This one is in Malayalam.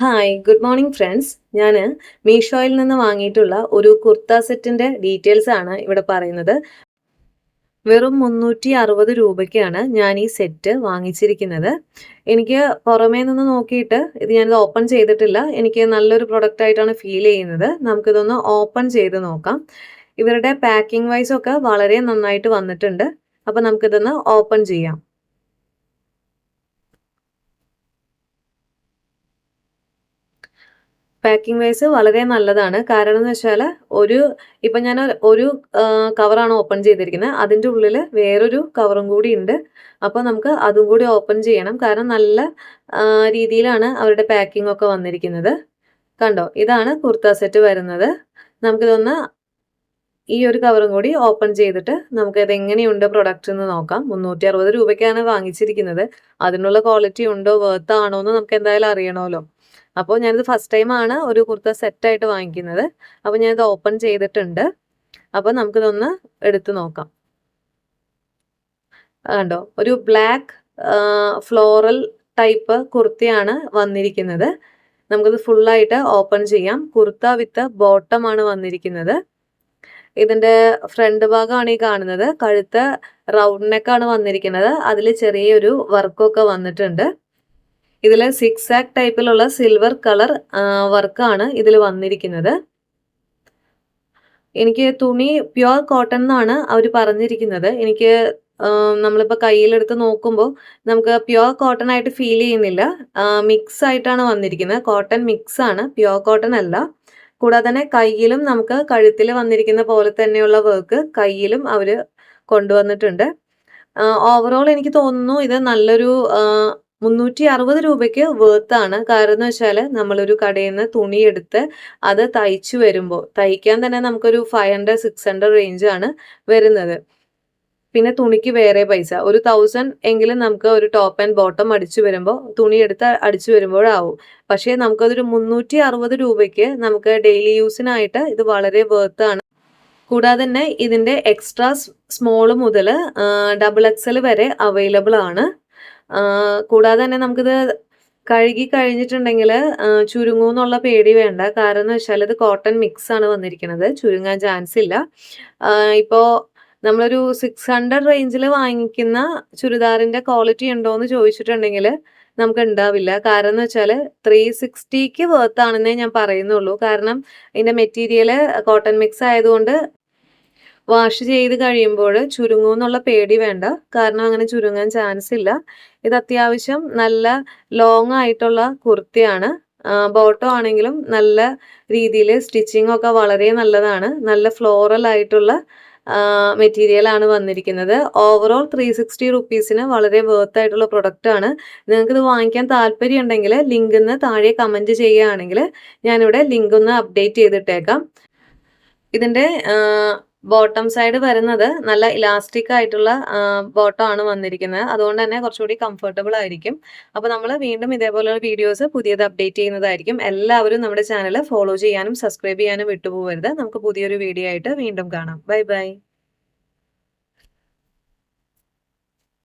ഹായ് ഗുഡ് മോർണിംഗ് ഫ്രണ്ട്സ് ഞാൻ മീഷോയിൽ നിന്ന് വാങ്ങിയിട്ടുള്ള ഒരു കുർത്ത സെറ്റിന്റെ ഡീറ്റെയിൽസ് ആണ് ഇവിടെ പറയുന്നത്. വെറും മുന്നൂറ്റി അറുപത് രൂപയ്ക്കാണ് ഞാൻ ഈ സെറ്റ് വാങ്ങിച്ചിരിക്കുന്നത്. എനിക്ക് പുറമേ നിന്ന് നോക്കിയിട്ട് ഇത് ഞാനിത് ഓപ്പൺ ചെയ്തിട്ടില്ല. എനിക്ക് നല്ലൊരു പ്രൊഡക്റ്റ് ആയിട്ടാണ് ഫീൽ ചെയ്യുന്നത്. നമുക്കിതൊന്ന് ഓപ്പൺ ചെയ്ത് നോക്കാം. ഇവരുടെ പാക്കിംഗ് വൈസ് ഒക്കെ വളരെ നന്നായിട്ട് വന്നിട്ടുണ്ട്. അപ്പോൾ നമുക്കിതൊന്ന് ഓപ്പൺ ചെയ്യാം. പാക്കിംഗ് വൈസ് വളരെ നല്ലതാണ്. കാരണം എന്ന് വെച്ചാൽ ഒരു ഇപ്പം ഞാൻ ഒരു കവറാണ് ഓപ്പൺ ചെയ്തിരിക്കുന്നത്. അതിന്റെ ഉള്ളിൽ വേറൊരു കവറും കൂടി ഉണ്ട്. അപ്പോൾ നമുക്ക് അതും കൂടി ഓപ്പൺ ചെയ്യണം. കാരണം നല്ല രീതിയിലാണ് അവരുടെ പാക്കിംഗ് ഒക്കെ വന്നിരിക്കുന്നത്. കണ്ടോ? ഇതാണ് കുർത്ത സെറ്റ് വരുന്നത്. നമുക്കിതൊന്ന് ഈ ഒരു കവറും കൂടി ഓപ്പൺ ചെയ്തിട്ട് നമുക്ക് ഇത് എങ്ങനെയുണ്ട് പ്രൊഡക്റ്റ് എന്ന് നോക്കാം. മുന്നൂറ്റി അറുപത് രൂപയ്ക്കാണ് വാങ്ങിച്ചിരിക്കുന്നത്. അതിനുള്ള ക്വാളിറ്റി ഉണ്ടോ? വേർത്ത് ആണോ? എന്ന് നമുക്ക് എന്തായാലും അറിയണമല്ലോ. അപ്പോൾ ഞാനിത് ഫസ്റ്റ് ടൈമാണ് ഒരു കുർത്ത സെറ്റായിട്ട് വാങ്ങിക്കുന്നത്. അപ്പോൾ ഞാനിത് ഓപ്പൺ ചെയ്തിട്ടുണ്ട്. അപ്പോൾ നമുക്കിതൊന്ന് എടുത്തു നോക്കാം. കണ്ടോ? ഒരു ബ്ലാക്ക് ഫ്ലോറൽ ടൈപ്പ് കുർത്തിയാണ് വന്നിരിക്കുന്നത്. നമുക്കിത് ഫുള്ളായിട്ട് ഓപ്പൺ ചെയ്യാം. കുർത്ത വിത്ത് ബോട്ടമാണ് വന്നിരിക്കുന്നത്. ഇതിന്റെ ഫ്രണ്ട് ഭാഗമാണ് ഈ കാണുന്നത്. കഴുത്ത് റൗണ്ട് നെക്കാണ് വന്നിരിക്കുന്നത്. അതിൽ ചെറിയൊരു വർക്കൊക്കെ വന്നിട്ടുണ്ട്. ഇതിൽ സിക്സ് ആക്ട് ടൈപ്പിലുള്ള സിൽവർ കളർ വർക്കാണ് ഇതിൽ വന്നിരിക്കുന്നത്. എനിക്ക് തുണി പ്യുവർ കോട്ടൺ എന്നാണ് അവർ പറഞ്ഞിരിക്കുന്നത്. എനിക്ക് നമ്മളിപ്പോൾ കയ്യിലെടുത്ത് നോക്കുമ്പോൾ നമുക്ക് പ്യുവർ കോട്ടൺ ആയിട്ട് ഫീൽ ചെയ്യുന്നില്ല. മിക്സ് ആയിട്ടാണ് വന്നിരിക്കുന്നത്. കോട്ടൺ മിക്സ് ആണ് പ്യുവർ കോട്ടൺ അല്ല. കൂടാതെ തന്നെ കയ്യിലും നമുക്ക് കഴുത്തിൽ വന്നിരിക്കുന്ന പോലെ തന്നെയുള്ള വർക്ക് കയ്യിലും അവർ കൊണ്ടുവന്നിട്ടുണ്ട്. ഓവറോൾ എനിക്ക് തോന്നുന്നു ഇത് നല്ലൊരു മുന്നൂറ്റി അറുപത് രൂപയ്ക്ക് ആണ്. കാരണം എന്ന് വെച്ചാൽ നമ്മളൊരു കടയിൽ നിന്ന് തുണി എടുത്ത് അത് തയ്ച്ചു വരുമ്പോൾ തയ്ക്കാൻ തന്നെ നമുക്കൊരു five hundred six hundred range ആണ് വരുന്നത്. പിന്നെ തുണിക്ക് വേറെ പൈസ. ഒരു തൗസൻഡ് എങ്കിലും നമുക്ക് ഒരു ടോപ്പ് ആൻഡ് ബോട്ടം അടിച്ചു വരുമ്പോൾ തുണി എടുത്ത് അടിച്ചു വരുമ്പോഴാവും. പക്ഷേ നമുക്കതൊരു മുന്നൂറ്റി അറുപത് രൂപയ്ക്ക് നമുക്ക് ഡെയിലി യൂസിനായിട്ട് ഇത് വളരെ വേർത്താണ് കൂടാതെ തന്നെ ഇതിന്റെ എക്സ്ട്രാ സ്മോൾ മുതൽ ഡബിൾ എക്സൽ വരെ അവൈലബിൾ ആണ്. കൂടാതെ തന്നെ നമുക്കിത് കഴുകി കഴിഞ്ഞിട്ടുണ്ടെങ്കിൽ ചുരുങ്ങൂന്നുള്ള പേടി വേണ്ട. കാരണം എന്ന് വെച്ചാൽ ഇത് കോട്ടൺ മിക്സ് ആണ് വന്നിരിക്കുന്നത് ചുരുങ്ങാൻ ചാൻസ് ഇല്ല. ഇപ്പോൾ നമ്മളൊരു സിക്സ് ഹൺഡ്രഡ് റേഞ്ചിൽ വാങ്ങിക്കുന്ന ചുരിദാറിന്റെ ക്വാളിറ്റി ഉണ്ടോ എന്ന് ചോദിച്ചിട്ടുണ്ടെങ്കിൽ നമുക്ക് ഉണ്ടാവില്ല കാരണം എന്ന് വെച്ചാൽ ത്രീ സിക്സ്റ്റിക്ക് വേർത്താണെന്നേ ഞാൻ പറയുന്നുള്ളൂ. കാരണം ഇതിന്റെ മെറ്റീരിയൽ കോട്ടൺ മിക്സ് ആയതുകൊണ്ട് വാഷ് ചെയ്ത് കഴിയുമ്പോൾ ചുരുങ്ങും എന്നുള്ള പേടി വേണ്ട. കാരണം അങ്ങനെ ചുരുങ്ങാൻ ചാൻസ് ഇല്ല. ഇത് അത്യാവശ്യം നല്ല ലോങ് ആയിട്ടുള്ള കുർത്തിയാണ്. ബോട്ടോ ആണെങ്കിലും നല്ല രീതിയിൽ സ്റ്റിച്ചിങ് ഒക്കെ വളരെ നല്ലതാണ്. നല്ല ഫ്ലോറൽ ആയിട്ടുള്ള മെറ്റീരിയൽ ആണ് വന്നിരിക്കുന്നത്. ഓവറോൾ ത്രീ സിക്സ്റ്റി റുപ്പീസിന് വളരെ വേർത്ത് ആയിട്ടുള്ള പ്രൊഡക്റ്റ് ആണ്. നിങ്ങൾക്ക് ഇത് വാങ്ങിക്കാൻ താല്പര്യം ഉണ്ടെങ്കിൽ ലിങ്ക് നിന്ന് താഴെ കമന്റ് ചെയ്യുകയാണെങ്കിൽ ഞാനിവിടെ ലിങ്ക് ഒന്ന് അപ്ഡേറ്റ് ചെയ്തിട്ടേക്കാം. ഇതിന്റെ ബോട്ടം സൈഡ് വരുന്നത് നല്ല ഇലാസ്റ്റിക് ആയിട്ടുള്ള ബോട്ടം ആണ് വന്നിരിക്കുന്നത്. അതുകൊണ്ട് തന്നെ കുറച്ചുകൂടി കംഫർട്ടബിൾ ആയിരിക്കും. അപ്പോൾ നമ്മൾ വീണ്ടും ഇതേപോലെയുള്ള വീഡിയോസ് പുതിയത് അപ്ഡേറ്റ് ചെയ്യുന്നതായിരിക്കും. എല്ലാവരും നമ്മുടെ ചാനൽ ഫോളോ ചെയ്യാനും സബ്സ്ക്രൈബ് ചെയ്യാനും വിട്ടുപോകരുത്. നമുക്ക് പുതിയൊരു വീഡിയോ ആയിട്ട് വീണ്ടും കാണാം. Bye bye